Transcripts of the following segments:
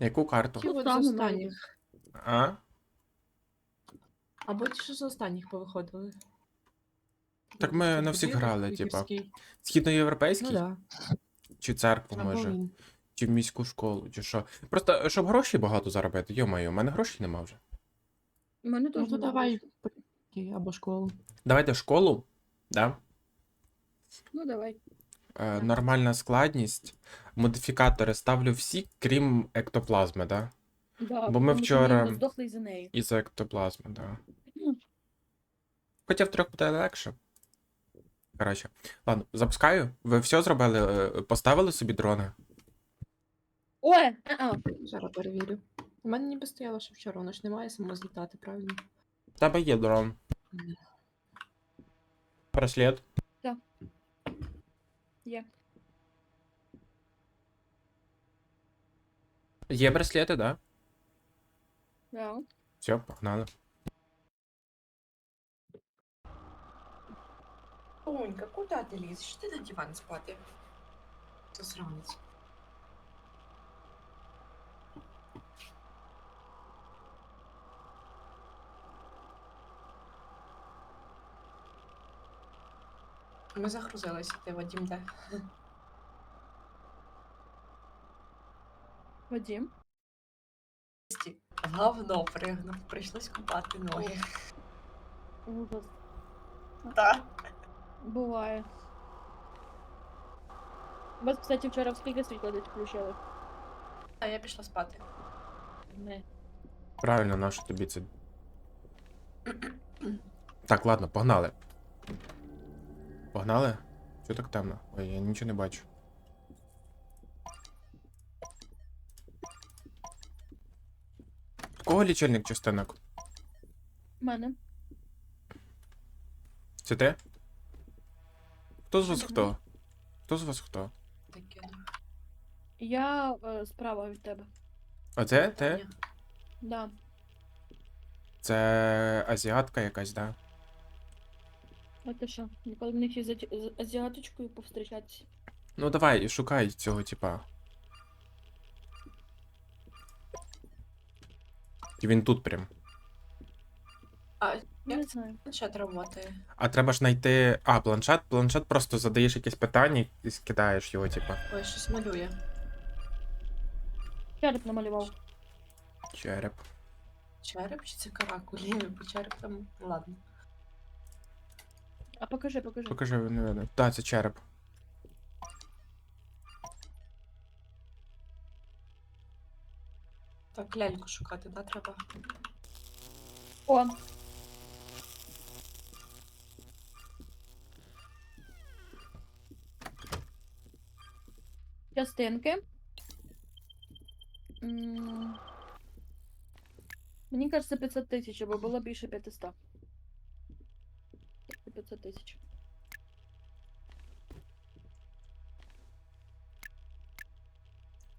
Яку карту? Ті от з останніх. А? Або ті, що з останніх повиходили. Так ми на всіх грали, типа. Східноєвропейський? Ну да. Чи церкву, Або може? він. Чи в міську школу, чи що. Просто, щоб гроші багато заробити, йо-моє, у мене грошей нема вже. У мене Ну теж то немає давай або школу. Давайте школу, да? Ну давай. Е, нормальна складність. Модифікатори ставлю всі, крім ектоплазми, да? Да, Бо ми тому що вчора- здохли із-за неї. Із ектоплазми, да. Хоча в трьох буде легше. Коротше. Ладно, запускаю. Ви все зробили? Е, Поставили собі дрони? Ой! а-а. Зараз перевірю. У мене ніби стояло, що вчора, воно ж не має само злітати, правильно? В тебе є дрон. Ні. Браслет. Є. Є браслети, да? Да. Все, погнали. Онька, куди ти лізеш? Ти на диван спати. Засранець. Ми загрузилися, ти Вадім де? Вадим. В говно пригнув, прийшлось купати ноги. Ужас. Так. Буває. У вас, кстати, вчора в скільки світла десь включили? А я пішла спати. Не. Правильно, нащо тобі це. Так, ладно, погнали. Погнали? Що так темно? Ой, я нічого не бачу. В Кого лічильник частинок? У мене. Це ти? Хто з вас хто? Хто з вас хто? Я е, справа від тебе. Оце ти? Таня. Да. Це азіатка якась, да? А ти що? Ніколи мені ще з аті- з азіаточкою повстрічатися. Ну давай, шукай цього типа. І він тут прям. А Не знаю. планшет працює? А треба ж знайти. А, планшет. Планшет просто задаєш якесь питання і скидаєш його, типа. Ой, щось малює. Череп намалював. Череп. Череп чи це каракулі? Бо череп там. Ладно. А покажи, покажи. Покажи, не видно. Так, це череп. Так, ляльку шукати, да, треба? О! Частинки. М, Мені кажется, 500 тисяч, або було більше 500. 500 тисяч.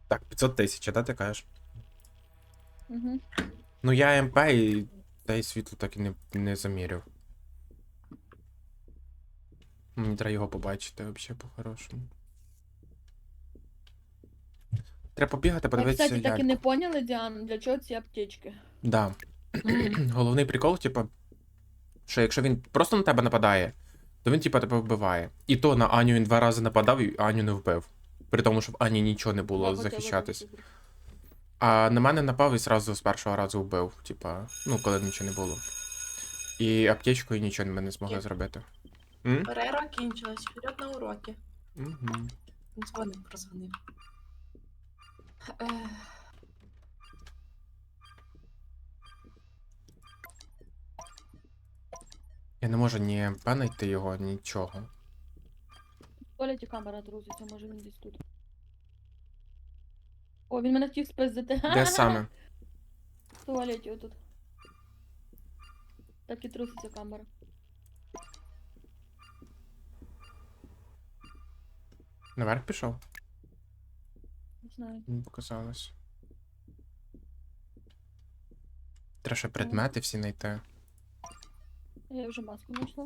Так, 500 тисяч, а да, ти кажеш? Угу. Ну я МП і та й світло так і не, не заміряв. Мені треба його побачити взагалі по-хорошому. Треба побігати, А, подивитися. кстати, так і не поняли, Діан, для чого ці аптечки? Да. Головний прикол, типа, що якщо він просто на тебе нападає, то він, типа, тебе вбиває. І то на Аню він два рази нападав і Аню не вбив. При тому, що в Ані нічого не було Я захищатись. А на мене напав і зразу з першого разу вбив. Типа, ну, коли нічого не було. І аптечкою нічого ми не змогли зробити. М? Перерва кінчилась, вперед на уроки. Мгм. Дзвоник прозвонив. Ех, Я не можу ні МП знайти його, нічого. Туалеті камера труситься, може він десь тут. О, він мене втік спиздити. Де саме? В туалеті отут. Так і труситься камера. Наверх пішов? Не знаю. Показалось. Треба ще предмети всі знайти. Я уже маску нашла.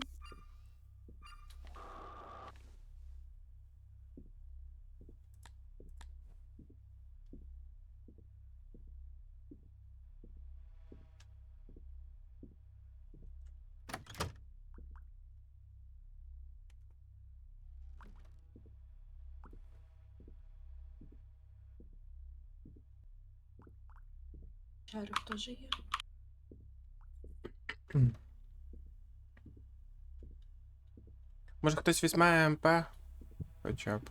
Шарик теж є. Може хтось візьме МП? Хоча б.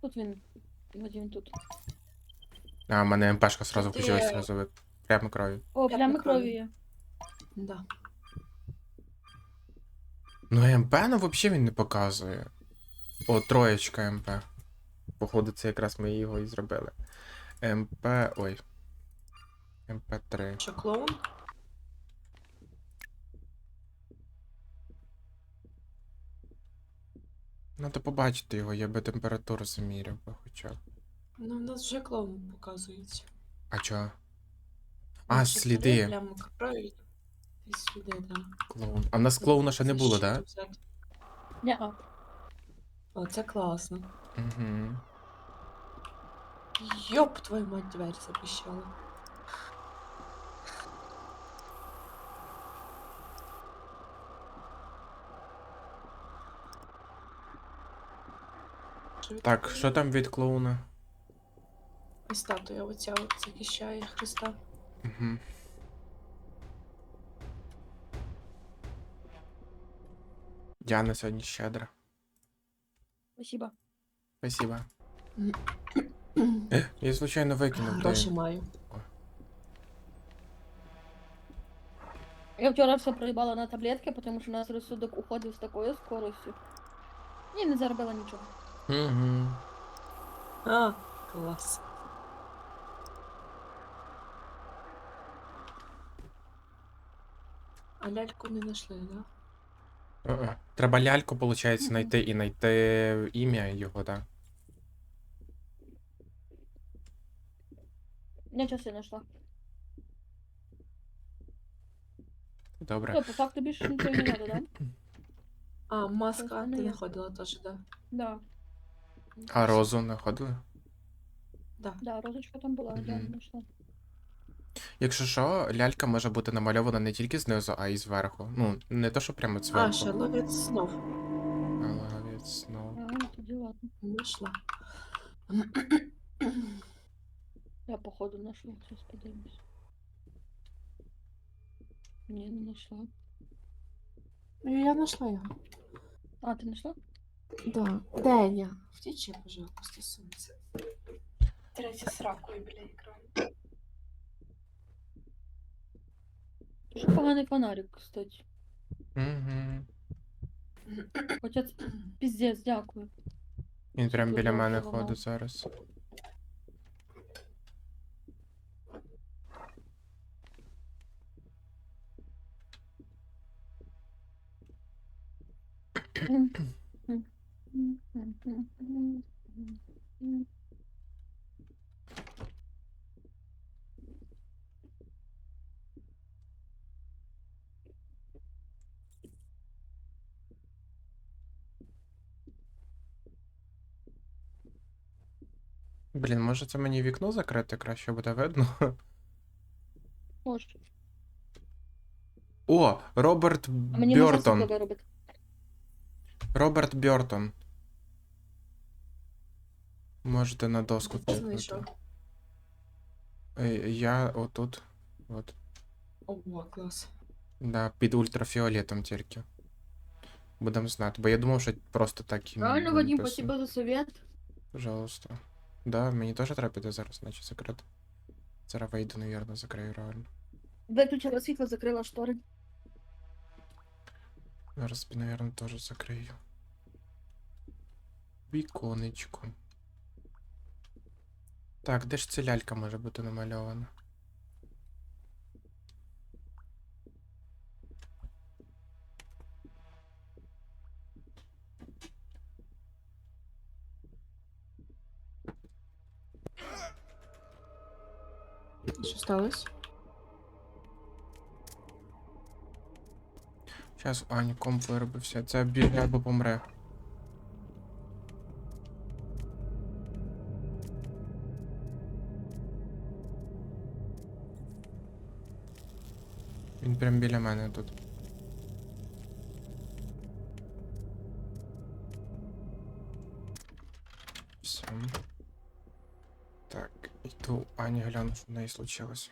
Тут він. Вадим тут. А, в мене МПшка сразу Ти- включилась сразу прямо крові. О, Я плями покажу. крові є. Да. Ну МП ну взагалі він не показує. О, троєчка МП. Походу, це якраз ми його і зробили. МП. Ой. МП3. Що клоун? Надо побачити його, я би температуру заміряв би хоча б. Ну, в нас вже клоун показується. А чо? Ну, А, сліди. Прямо крові. І сліди, да. Клоун. А в нас клоуна ще не було, так? Ня-а. О, це класно. Угу. Йоп, твою мать, двері запіщала. Так, що там від клоуна? І статуя оця от захищає Христа. Угу. Діана сьогодні щедра. Спасибо. Спасибо. Я звичайно викинув. Гроші блін. маю. Я вчора все проїбала на таблетки, тому що у нас розсудок уходив з такою скоростю. І не заробила нічого. Угу. А, клас. А ляльку не знайшли, да? Е-е. Треба ляльку, виходить, знайти і знайти ім'я його, так. Я часи знайшла. Добре. Все, по факту більше нічого не треба, да? А, маска ти не я. знаходила теж, да? Да, А розу знаходили? Да. да, розочка там була, я Мгм. знайшла. Якщо що, лялька може бути намальована не тільки знизу, а й зверху. Ну, не то, що прямо А, зверху. ще ловець знов. Але від сну. А, тоді ладно. Знайшла. Я походу знайшла, зараз подивимось. Ні, не знайшла. Ну, Я знайшла його. А, ти знайшла? Да. Деня. Втічи, пожалуйста, сонце. Третя сракою біля екрану. Дуже поганий фонарик, кстати. Угу. Хоча це піздець, дякую. Він прямо Тут біля трохи мене ходить зараз. Блін, може це мені вікно закрити краще буде видно. Може. О, Роберт А мені можна Бьортон. себе робити. Роберт Бьортон. Можете на доску Де ти клікнути. знайшов? Е, Я отут. От. Ого, клас. Да, під ультрафіолетом тільки. Будемо знати, бо я думав, що просто так і Правильно, Вадим, спасибо за совет. Пожалуйста. Да, мені теж треба піти зараз, значить закрити. Зараз вийду, навірно, закрию реально. Виключила світло, закрила штори. Зараз, навірно, теж закрию. Віконечко. Так, де ж ця лялька може бути намальована? Що сталося? Зараз Ані комп виробився. Це бігне або помре. Він прям біля мене тут. Все. Так, іду Ані гляну, що в неї случилось.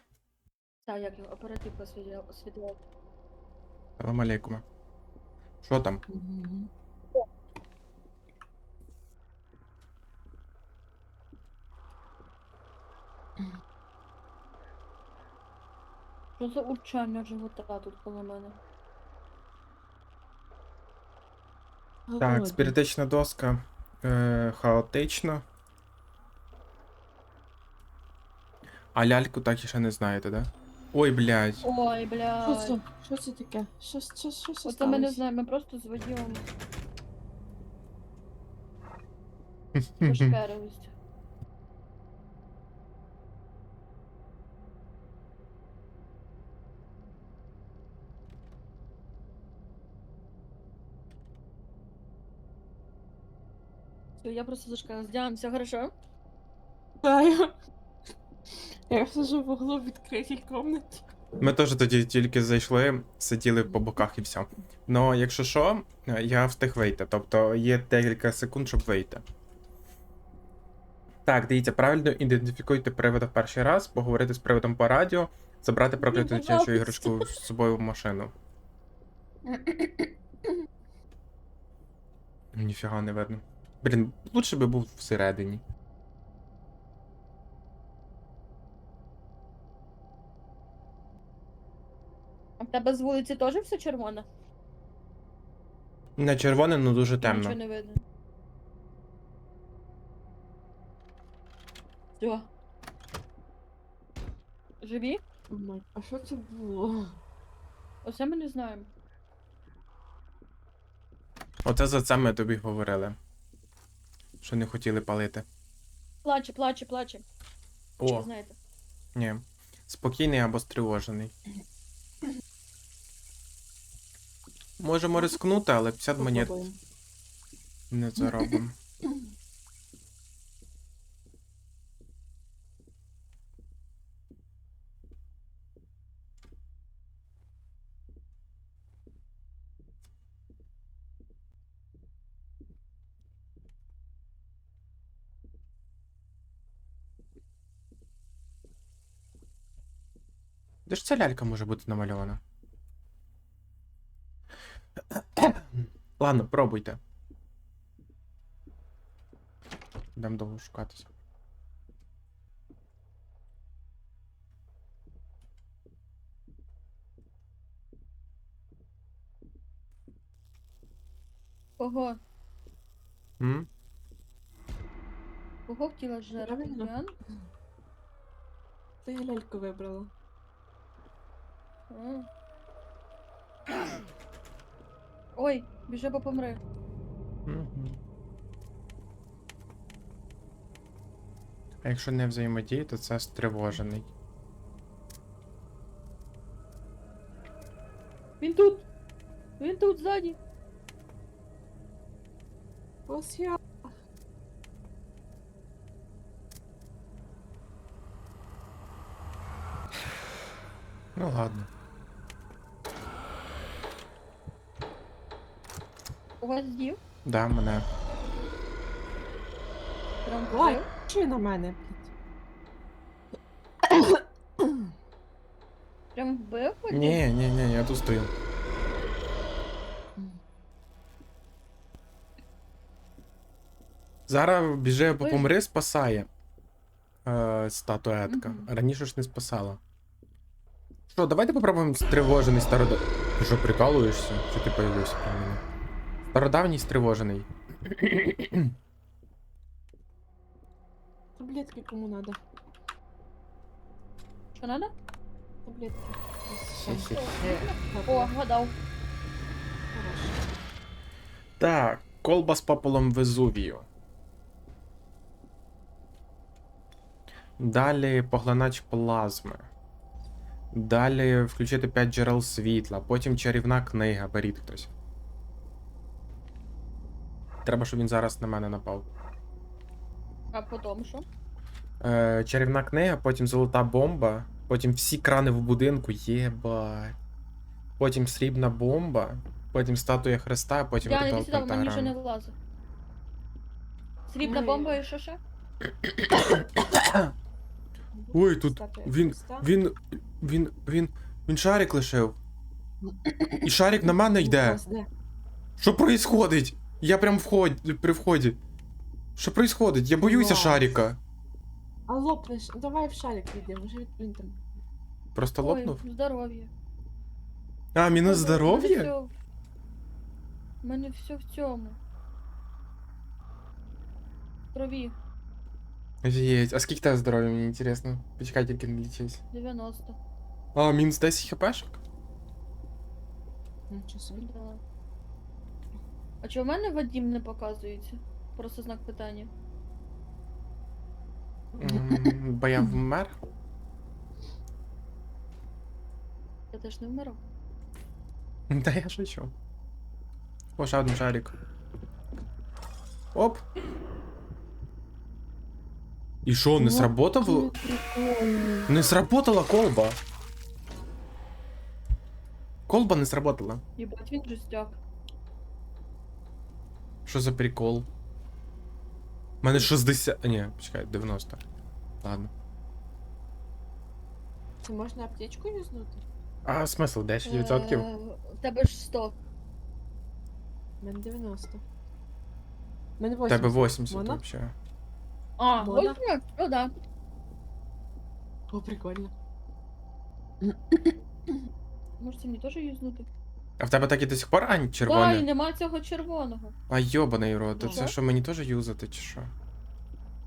Так, як його оперативка освітлював. Салам алейкум. Що там? Мгм. Що за урчання живота тут коло мене? Так, спіритична доска. Е, хаотично. А ляльку так і ще не знаєте, да? Ой, блядь. Ой, Що блядь. це? Що це таке? Що, що, що, що Оце ми не сталося? знаємо, ми просто з водієм пошперились. Все, я просто зашкала. Діан, все хорошо? Та, я... Я сижу в углу в відкритій кімнаті. Ми теж тоді тільки зайшли, сиділи по боках і все. Ну, якщо що, я встиг вийти. Тобто є декілька секунд, щоб вийти. Так, дивіться, правильно ідентифікуйте привода в перший раз, поговорити з приводом по радіо, забрати прокляту дитячу іграшку з собою в машину. Ніфіга не видно. Блін, лучше би був всередині. А в тебе з вулиці теж все червоне? Не червоне, але дуже темно. Нічого не видно. Все. Живі? Мать, а що це було? Оце ми не знаємо. Оце за це ми тобі говорили. Що не хотіли палити. Плаче, плаче, плаче. Чи ви знаєте? ні. Спокійний або стривожений. Можемо рискнути, але 50 монет Попробуємо. не заробимо. Де ж ця лялька може бути намальована? Ладно, пробуйте. Дам довго шукатися. Кого? М? Кого хотіла жертва? Правильно. Я ляльку вибрала. Ой, біжи, бо помри. Мгм. А якщо не взаємодіє, то це стривожений. Він тут! Він тут ззаді! Ось я. Ну ладно. У вас з'їв? Да, мене. Прям Ой, вбив? чи на мене? Прям вбив? Ні, ні, ні, я тут стою. Зараз біже Ой. помри, спасає. Е, статуетка. Мгм. Раніше ж не спасала. Що, давайте попробуємо стривожений старода. Ти що, прикалуєшся? Що ти появився про мене? Стародавній стривожений. Таблетки кому надо? Що надо? Таблетки. Ще, ще, ще. О, гадав. Хорошо. Так, колба з попелом Везувію. Далі поглинач плазми. Далі включити 5 джерел світла, потім чарівна книга, беріть хтось. Треба, щоб він зараз на мене напав. А потім що? Е, чарівна книга, потім золота бомба, потім всі крани в будинку, єбать. Потім срібна бомба, потім статуя Христа, потім Я не ритуал сюди, мені вже не пентаграми. влазить. Срібна Ой. бомба і що ще? Ой, тут Статуя він, Христа. він Він. він. він шарик лишив. І шарик на мене йде. Що происходить? Я прям вход... при вході. Що происходить? Я боюся Клас. шарика. А лопнеш, давай в шарик йди, може від- він там. Просто лопнув. Ой, здоров'я. А, мінус У мене здоров'я? всьо- У мене все в цьому. В Крові. Офігеть. А скільки тебе здоров'я, мені інтересно. Почекай, тільки не лічись. 90. А, мінус 10 хпшок? Нічого собі. Да. А чого в мене Вадім не показується? Просто знак питання. М, Бо я вмер. Я теж не вмирав. Та я шучу. О, ще один шарик. Оп. І що, не сработав? Прикольно. Не сработала колба. Колба не сработала. Єбать, він жестяк. Що за прикол? У мене 60. Ні, почекай, 90. Ладно. Це можна аптечку юзнути? А смисл 10%? Е, В тебе ж 100. У мене 90. У мене У 80. тебе 80 Можна? взагалі. А, Можна? ось Ну да. О, прикольно. Можете мені теж юзнути. А в тебе так і до сих пор ань Да, і червоне? нема цього червоного. А йобаний рот, то Ну. це що мені теж юзати чи що?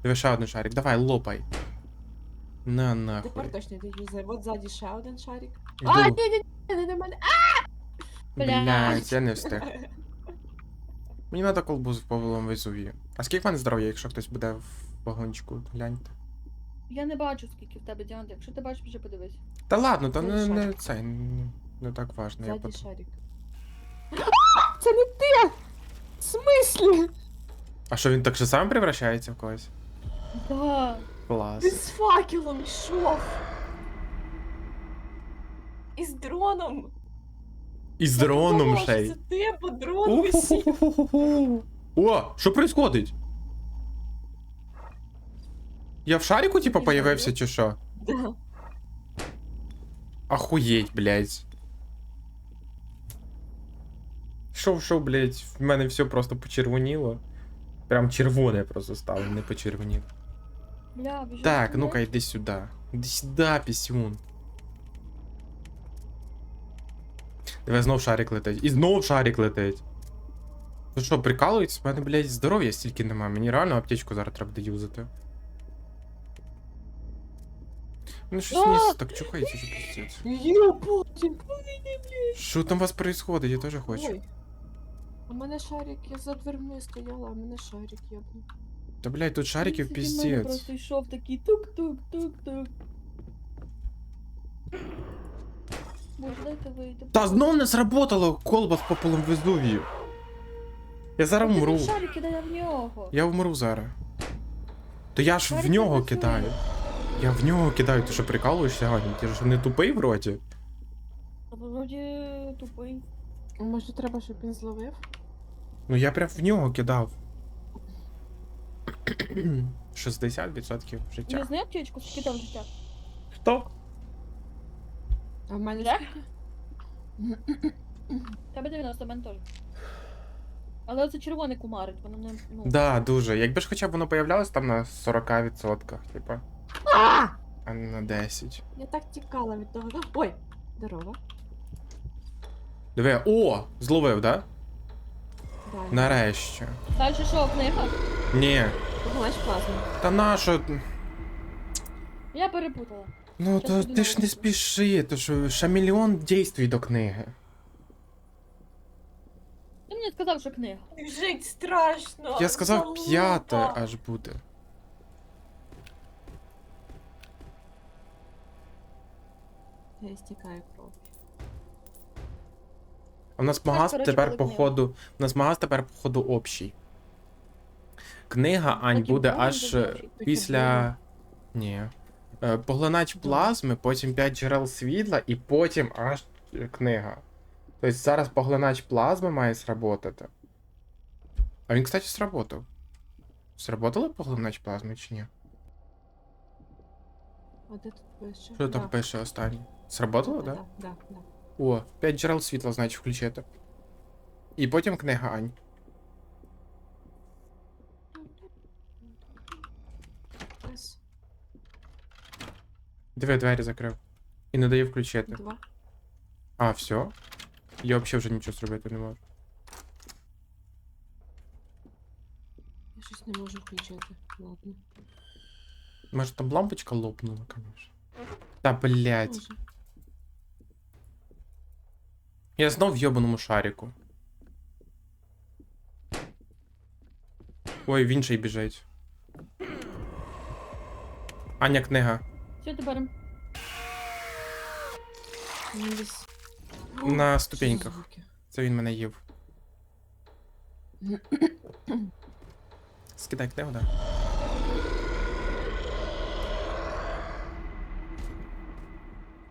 Диви ще один шарик, давай, лопай. На нахуй. Тепер точно йди юзай. От ззаді ще один шарик. Йду. А, ні, ні, ні, не на мене. Блядь, я не встиг. Мені треба колбу з повелом Везувію. А скільки в мене здоров'я, якщо хтось буде в вагончику, гляньте. Я не бачу, скільки в тебе діамантів. Якщо ти бачиш, вже подивись. Та ладно, то не, не шарик. це не, не так важно. Я потім... шарик. Це не ти! В смислі? А що він так же сам превращається в когось? Да. Ти Клас. з факелом йшов. І з дроном. І з Я дроном подумала, ще й. Це ти, бо дрон висів. О, що происходить? Я в шарику, типа, Не появився, чи що? Да. Охуєть, блядь. Шов, шов, блядь, в мене все просто почервоніло. Прям червоне просто стало, не почервоніло. Бля, біжу. Так, туди. ну-ка, йди сюди. Іди сюди, пісюн. Диви, знов шарик летить. І знов шарик летить. Ну що, прикалується? У мене, блядь, здоров'я стільки нема. Мені реально аптечку зараз треба буде юзати. Ну щось А! місце так чухається, що пиздець. Єбать. Що там у вас происходить? Я теж хочу. А мене шарик, я за дверми стояла, а в мене шарик єбну. Та блядь, тут шариків Він в піздець. просто йшов такий тук-тук-тук-тук. Боже, дайте вийти. Та знов не сработало колба з попелом Везувію. Я зараз Ти шарик в нього. Я вмру зараз. То я ж в Шарик нього кидаю. Я в нього кидаю, ти що прикалуєшся, Аня? Ти ж не тупий вроді. А Вроді тупий. Може треба, щоб він зловив? Ну я прям в нього кидав. 60% життя. Не знаю аптечку, там життя. Хто? А в мене Да? Тебе 90, в мене теж. Але це червоний кумарить, воно не. Ну, Да, дуже. Якби ж хоча б воно появлялось там на 40%, типа. А! А не на 10. Я так тікала від того. Ой, здорово. Диви, о! Зловив, да? Далі. Нарешті. Далі що, книга? Ні. Поглач плазму. Та нащо? Я перепутала. Ну Щас то піду ти ж не нову. спіши, то що ще мільйон дійствій до книги. Ти мені сказав, що книга. Жить страшно. Я сказав залупа. п'яте аж буде. Я стікаю в нас магаз тепер книга. походу. У нас магаз тепер походу общий. Книга Ань Так буде аж буде общий. Так після. Ні. Е, Поглинач плазми, потім 5 джерел світла і потім аж книга. Тобто зараз поглинач плазми має сработати. А він, кстати, сработав. Сработало поглинач плазми чи ні? А де тут пише? Що там Да. пише останнє? Сработало, так? Да? Да, да. О, 5 джерел світла, значить, включити. І потім книга Ань. Раз, Диви, двері закрив. І не дає включити. два. А, все. Я взагалі вже нічого зробити не можу. Я щось не можу включити. Ладно. Може там лампочка лопнула, конечно. Та блять. Я знов в йобаному шарику. Ой, він ще й біжить. Аня книга. Все, тепер. На ступеньках. що? Це він мене їв. Скидай книгу, да?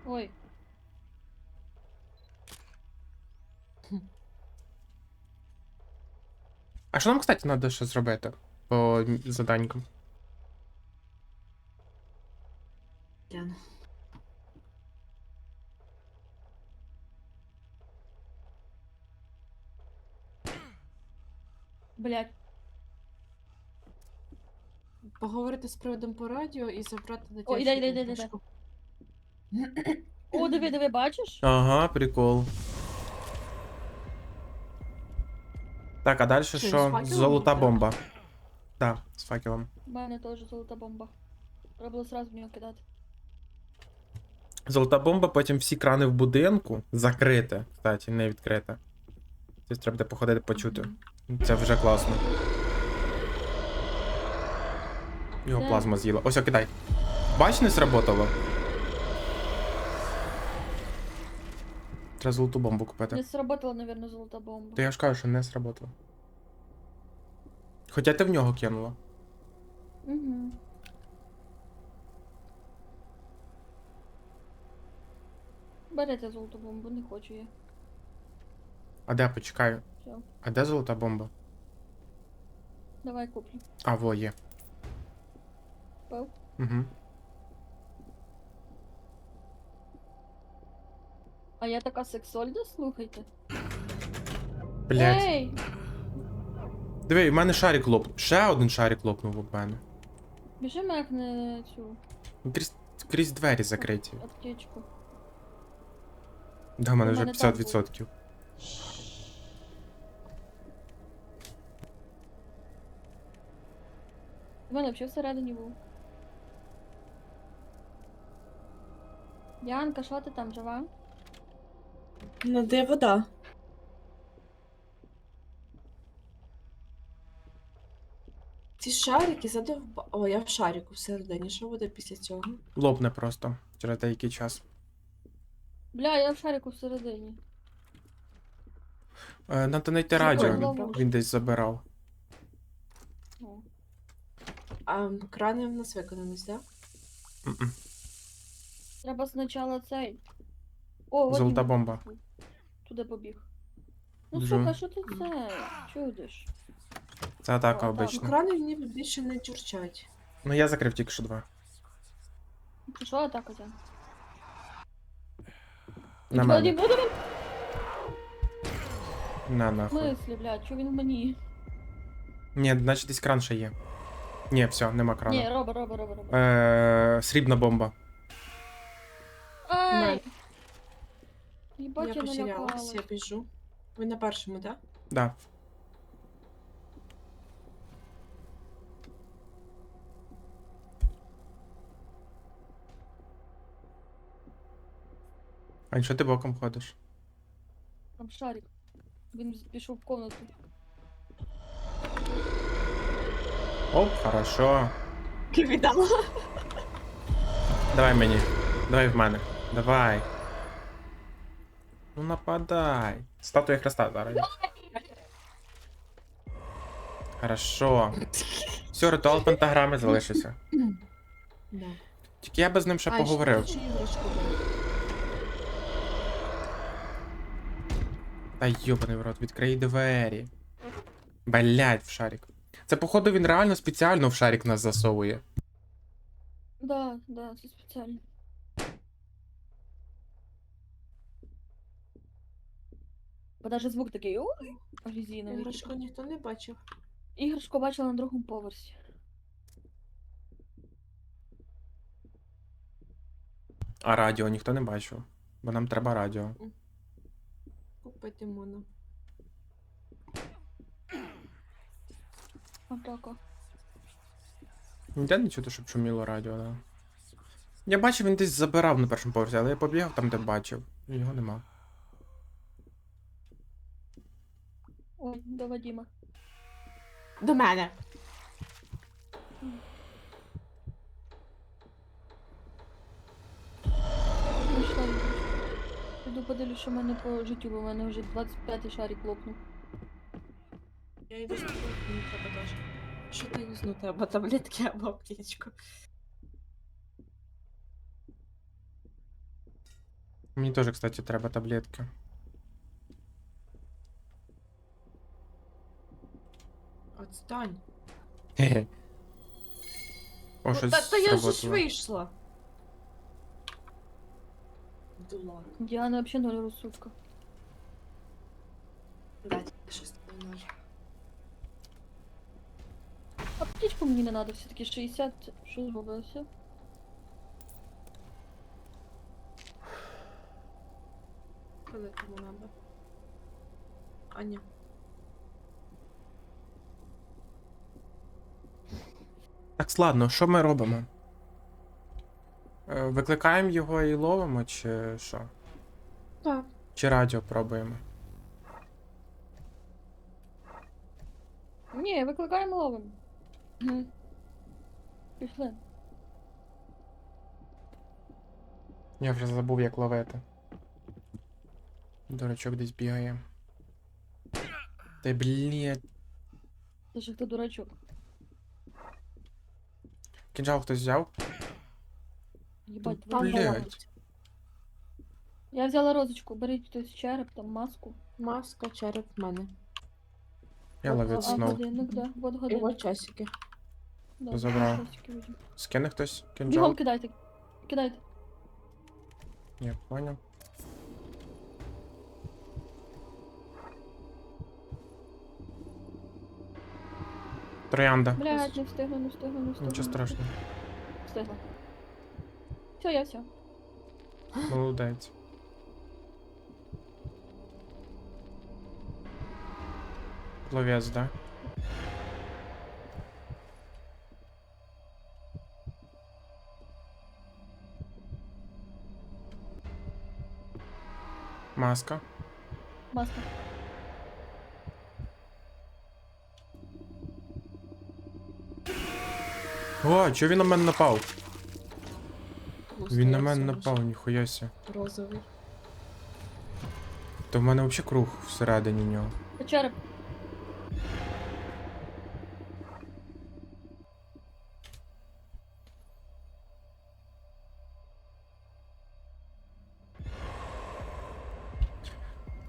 Ой. А що нам, кстати, треба ще зробити по заданькам? Гляну. Блять. Поговорити з приводом по радіо і забрати дитячу О, іде, іде, іде, іде. іграшку. О, диви, диви, бачиш? Ага, прикол. Так, а далі Що, що? факелом Золота бомба. Так, з факелом. У мене теж золота бомба. Треба було сразу в нього кидати. Золота бомба, потім всі крани в будинку закрите, кстати, не відкрите. Тобто треба буде походити почути. Це вже класно. Його Де? плазма з'їла. Ось, о, кидай. Бач, не сработало. Треба золоту бомбу купити. Не сработала, наверное, золота бомба. То я ж кажу, що не сработало. Хоча ти в нього кинула. Угу. Берете золоту бомбу, не хочу я. А де почекаю? Все, А де золота бомба? давай куплю. А, во, є. Пав. Угу. А я така сексуальна, слухайте. Блять. Ей! Диви, в мене шарик лопнув. Ще один шарик лопнув у мене. Біжи як на цю Крізь, крізь двері закриті. аптечку. Да, в мене У вже мене так 50%. У мене взагалі всередині був. Янка, що ти там жива? Ну, де вода? Ці шарики задовба. О, я в шарику всередині. Що буде після цього? Лопне просто через деякий час. Бля, я в шарику всередині. Е, Надо знайти радіо. проблема. Він десь забирав. О. А крани в нас виконались, так? М-м. Треба спочатку цей. О, от Золота він бомба. Туди побіг. Ну Дуже. сука, що ти це? Чудиш? Це атака О, так. Ну, обична. крани ніби більше не чурчать. Ну я закрив тільки що два. Що атака ця? На Він мене. буде На в нахуй. смислі, блядь, що він в мені? Ні, значить десь кран ще є. Ні, все, нема Ні, крану. роба, роба, роба, роба. Е, срібна бомба. Я Єбать, я потерялась, налякалась. я біжу. Ви на першому, так? Да. Ань, що ти боком ходиш? Там шарик. Він з- пішов в комнату. Оп, хорошо. Віддала. Давай мені. Давай в мене. Давай. Ну нападай. Статуя Христа зараз. Хорошо. Все, ритуал пентаграми залишився. Да. Тільки я би з ним ще А, поговорив. ще іграшку. Та йобаний в рот, відкрий двері. Блять, в шарик. Це, походу, він реально спеціально в шарик нас засовує. Да, да, це спеціально. Бо навіть звук такий о, резиновий. Іграшку ніхто не бачив. Іграшку бачила на другому поверсі. А радіо ніхто не бачив. Бо нам треба радіо. Купити моно. Отако. Ніде не чути, щоб шуміло радіо, да. Я бачив, він десь забирав на першому поверсі, але я побігав там, де бачив. Його нема. Ой, до Вадима. До мене. Піду подивлюсь, що в мене по життю, бо в мене вже 25-й шарик лопнув. Я йду спати, мені треба теж. Що ти візьму тебе? Таблетки або аптечку. Мені теж, кстати, треба таблетки. Отстань. Хе-хе. О, Ну, щось та, та я ж ж сработало. вийшла. Дула. Діана взагалі ноль розсудка. Дать щось на ноль. А птичку мені не треба, все-таки 60. Що зробилося? Коли кому надо. Аня. Так, ладно, що ми робимо? Е, Викликаємо його і ловимо, чи що? Так. Чи радіо пробуємо? Ні, викликаємо ловимо. Пішли. Я вже забув, як ловити. Дурачок десь бігає. Та блін. Це ж хто дурачок. Кінжал хтось взяв? Єбать, Там ви блядь. Я взяла розочку, беріть хтось череп, там маску. Маска, череп в мене. Я А- ловив А снов. годинник, да, вот І годинник. от часики. Да, Забрав. часики візьму. Скине хтось Бігом кінжал? кидайте. Кидайте. Я понял. Троянда. Блядь, не встигла, не встигла, не встигла. Нічого страшного. Встигла. Все, я все. Молодець. Пловець, да? Маска. Маска. О, чого він на мене напав? Він на мене напав, ніхуя сі. Розовий. То в мене взагалі круг всередині нього. Череп.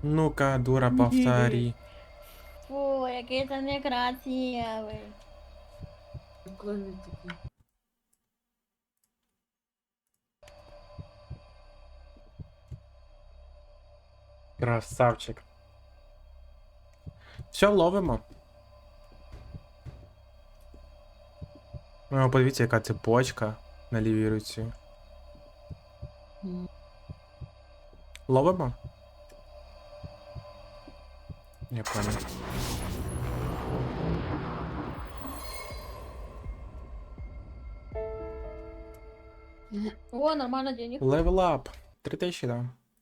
Ну-ка, дура, повтори. Фу, який це некрасивий. Коли не такі. Красавчик. Все, ловимо. О, подивіться, яка цепочка на лівій руці. Ловимо? Я понял. О, нормально денег. Up. 3000, да.